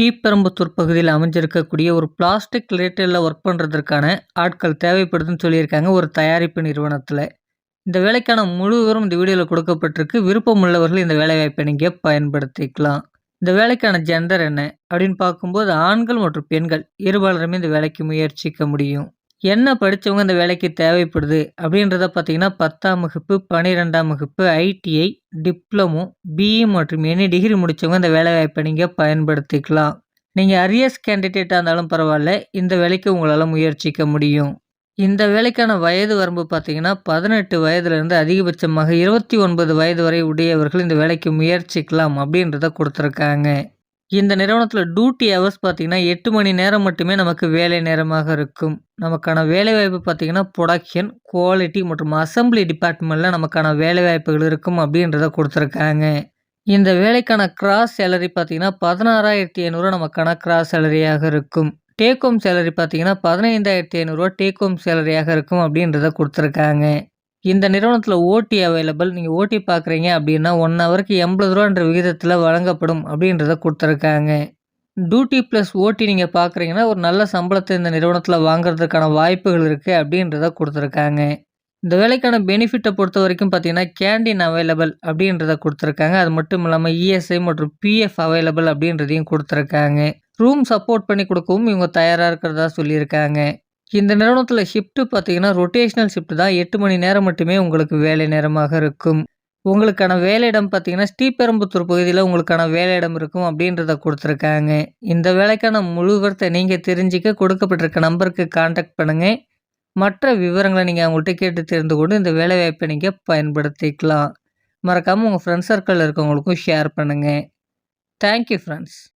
ஸ்ரீபெரும்புத்தூர் பகுதியில் அமைஞ்சிருக்கக்கூடிய ஒரு plastic ரிலேட்டடில் work பண்ணுறதுக்கான ஆட்கள் தேவைப்படுதுன்னு சொல்லியிருக்காங்க ஒரு தயாரிப்பு நிறுவனத்தில். இந்த வேலைக்கான முழு விவரம் இந்த வீடியோவில் கொடுக்கப்பட்டிருக்கு. விருப்பம் உள்ளவர்கள் இந்த வேலைவாய்ப்பை நீங்கள் பயன்படுத்திக்கலாம். இந்த வேலைக்கான ஜெண்டர் என்ன அப்படின்னு பார்க்கும்போது ஆண்கள் மற்றும் பெண்கள் இருபாலருமே இந்த வேலைக்கு முயற்சிக்க முடியும். என்ன படித்தவங்க இந்த வேலைக்கு தேவைப்படுது அப்படின்றத பார்த்தீங்கன்னா பத்தாம் வகுப்பு பன்னிரெண்டாம் வகுப்பு ஐடிஐ டிப்ளமோ பிஇ மற்றும் எனி டிகிரி முடித்தவங்க இந்த வேலைவாய்ப்பை நீங்கள் பயன்படுத்திக்கலாம். நீங்கள் அரியர்ஸ் கேண்டிடேட்டாக இருந்தாலும் பரவாயில்ல இந்த வேலைக்கு உங்களால் முயற்சிக்க முடியும். இந்த வேலைக்கான வயது வரம்பு பார்த்தீங்கன்னா பதினெட்டு வயதுலேருந்து அதிகபட்சமாக இருபத்தி ஒன்பது வயது வரை உடையவர்கள் இந்த வேலைக்கு முயற்சிக்கலாம் அப்படின்றத கொடுத்துருக்காங்க. இந்த நிறுவனத்தில் டியூட்டி ஹவர்ஸ் பார்த்தீங்கன்னா எட்டு மணி நேரம் மட்டுமே நமக்கு வேலை நேரமாக இருக்கும். நமக்கான வேலைவாய்ப்பு பார்த்தீங்கன்னா ப்ரொடக்ஷன் குவாலிட்டி மற்றும் அசம்பிளி டிபார்ட்மெண்ட்டில் நமக்கான வேலைவாய்ப்புகள் இருக்கும் அப்படின்றத கொடுத்துருக்காங்க. இந்த வேலைக்கான கிராஸ் சேலரி பார்த்தீங்கன்னா பதினாறாயிரத்தி ஐநூறுரூவா நமக்கான கிராஸ் சேலரியாக இருக்கும். டேக் ஹோம் சேலரி பார்த்தீங்கன்னா பதினைந்தாயிரத்தி ஐநூறுரூவா டேக் ஹோம் சேலரியாக இருக்கும் அப்படின்றத கொடுத்துருக்காங்க. இந்த நிறுவனத்தில் ஓடி அவைலபிள் நீங்கள் ஓடி பார்க்குறீங்க அப்படின்னா ஒன் ஹவருக்கு எண்பது ரூபான்ற விகிதத்தில் வழங்கப்படும் அப்படின்றத கொடுத்துருக்காங்க. டியூட்டி ப்ளஸ் ஓட்டி நீங்கள் பார்க்குறீங்கன்னா ஒரு நல்ல சம்பளத்தை இந்த நிறுவனத்தில் வாங்குறதுக்கான வாய்ப்புகள் இருக்குது அப்படின்றத கொடுத்துருக்காங்க. இந்த வேலைக்கான பெனிஃபிட்டை பொறுத்த வரைக்கும் பார்த்தீங்கன்னா கேண்டீன் அவைலபிள் அப்படின்றத கொடுத்துருக்காங்க. அது மட்டும் இல்லாமல் இஎஸ்ஐ மற்றும் பிஎஃப் அவைலபிள் அப்படின்றதையும் கொடுத்துருக்காங்க. ரூம் சப்போர்ட் பண்ணி கொடுக்கவும் இவங்க தயாராக இருக்கிறதா சொல்லியிருக்காங்க. இந்த நிறுவனத்தில் ஷிஃப்ட்டு பார்த்தீங்கன்னா ரொட்டேஷனல் ஷிஃப்ட் தான். எட்டு மணி நேரம் மட்டுமே உங்களுக்கு வேலை நேரமாக இருக்கும். உங்களுக்கான வேலையிடம் பார்த்தீங்கன்னா ஸ்ரீபெரும்புத்தூர் பகுதியில் உங்களுக்கான வேலையிடம் இருக்கும் அப்படின்றத கொடுத்துருக்காங்க. இந்த வேலைக்கான முழுவர்த்தை நீங்கள் தெரிஞ்சிக்க கொடுக்கப்பட்டிருக்க நம்பருக்கு காண்டாக்ட் பண்ணுங்கள் மற்ற விவரங்களை நீங்கள் அவங்கள்ட்ட கேட்டு தெரிந்து கொண்டு இந்த வேலைவாய்ப்பை நீங்கள் பயன்படுத்திக்கலாம். மறக்காமல் உங்கள் ஃப்ரெண்ட்ஸ் சர்க்கிளில் இருக்கவங்களுக்கும் ஷேர் பண்ணுங்கள் தேங்க்யூ ஃப்ரெண்ட்ஸ்